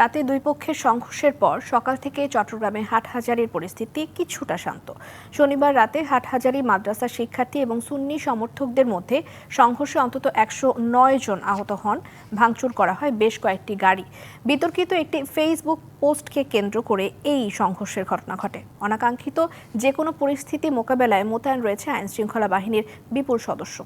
রাতে দুই পক্ষের সংঘর্ষের পর সকাল থেকে চট্টগ্রামে হাটহাজারির পরিস্থিতি কিছুটা শান্ত। শনিবার রাতে হাটহাজারি মাদ্রাসা শিক্ষার্থী এবং সুন্নি সমর্থকদের মধ্যে সংঘর্ষে অন্তত একশো নয় জন আহত হন। ভাঙচুর করা হয় বেশ কয়েকটি গাড়ি। বিতর্কিত একটি ফেসবুক পোস্টকে কেন্দ্র করে এই সংঘর্ষের ঘটনা ঘটে। অনাকাঙ্ক্ষিত যে কোনো পরিস্থিতি মোকাবেলায় মোতায়েন রয়েছে আইনশৃঙ্খলা বাহিনীর বিপুল সদস্য।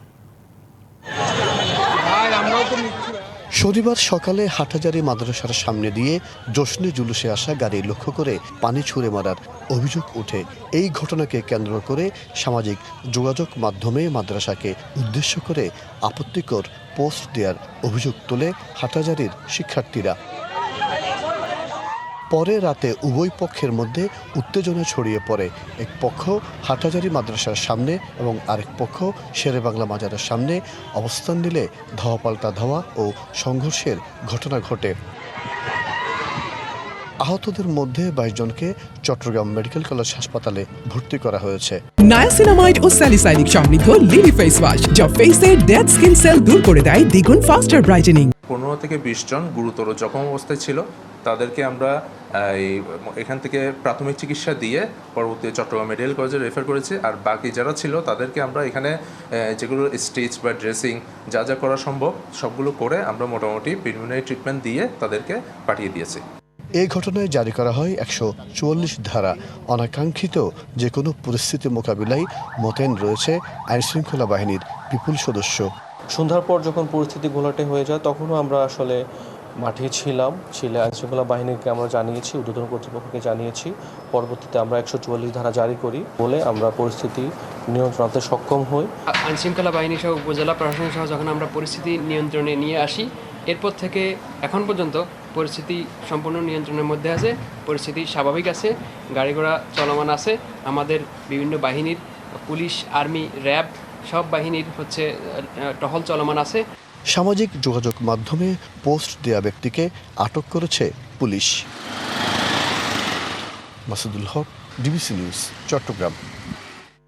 শনিবার সকালে হাটহাজারি মাদ্রাসার সামনে দিয়ে জশ্নে জুলুসে আসা গাড়ি লক্ষ্য করে পানি ছুঁড়ে মারার অভিযোগ ওঠে। এই ঘটনাকে কেন্দ্র করে সামাজিক যোগাযোগ মাধ্যমে মাদ্রাসাকে উদ্দেশ্য করে আপত্তিকর পোস্ট দেওয়ার অভিযোগ তোলে হাটাজারির শিক্ষার্থীরা। পরে রাতে উভয় পক্ষের মধ্যে উত্তেজনা ছড়িয়ে পড়ে। এক পক্ষ হাটাজারি মাদ্রাসার সামনে এবং আরেক পক্ষ শেরে বাংলা মাজারের সামনে অবস্থান নিলে ধাওয়া পাল্টা ধাওয়া ও সংঘর্ষের ঘটনা ঘটে। আহতদের মধ্যে বাইশ জনকে চট্টগ্রাম মেডিকেল কলেজ হাসপাতালে ভর্তি করা হয়েছে। নায়াসিনামাইড ও স্যালিসাইনিক সমৃদ্ধ লিলি ফেস ওয়াশ যা ফেসের ডেড স্কিন সেল দূর করে দেয় দ্বিগুণ ফাস্টার ব্রাইটেনিং। পনেরো থেকে বিশ জন গুরুতর জখম অবস্থায় ছিল। তাদেরকে আমরা এই, এখান থেকে প্রাথমিক চিকিৎসা দিয়ে পরবর্তী চট্টগ্রাম মেডিকেল কলেজে রেফার করেছি। আর বাকি যারা ছিল তাদেরকে আমরা এখানে যেগুলো স্টিচ বা ড্রেসিং যা যা করা সম্ভব সবগুলো করে আমরা মোটামুটি প্রিলিমিনারি ট্রিটমেন্ট দিয়ে তাদেরকে পাঠিয়ে দিয়েছি। এই ঘটনায় জারি করা হয় একশো চুয়াল্লিশ ধারা। অনাকাঙ্ক্ষিত যে কোনো পরিস্থিতি মোকাবিলায় মোতায়েন রয়েছে আইনশৃঙ্খলা বাহিনীর বিপুল সদস্য। সন্ধ্যার পর যখন পরিস্থিতি ঘোলাটে হয়ে যায় তখনও আমরা আসলে মাঠে ছিলাম, ছিলে আইনশৃঙ্খলা বাহিনীকে আমরা জানিয়েছি উদ্বোধন কর্তৃপক্ষকে জানিয়েছি। পরবর্তীতে আমরা একশো চুয়াল্লিশ ধারা জারি করি বলে আমরা পরিস্থিতি নিয়ন্ত্রণাতে সক্ষম হই। আইনশৃঙ্খলা বাহিনী সহ উপজেলা প্রশাসন সহ যখন আমরা পরিস্থিতি নিয়ন্ত্রণে নিয়ে আসি, এরপর থেকে এখন পর্যন্ত পরিস্থিতি সম্পূর্ণ নিয়ন্ত্রণের মধ্যে আছে, পরিস্থিতি স্বাভাবিক আছে গাড়ি ঘোড়া চলমান আছে, আমাদের বিভিন্ন বাহিনীর পুলিশ, আর্মি, র্যাব সব বাহিনীর হচ্ছে টহল চলমান আছে। সামাজিক যোগাযোগ মাধ্যমে পোস্ট দেয়া ব্যক্তিকে আটক করেছে police. Masudul Haque DBC news Chattogram.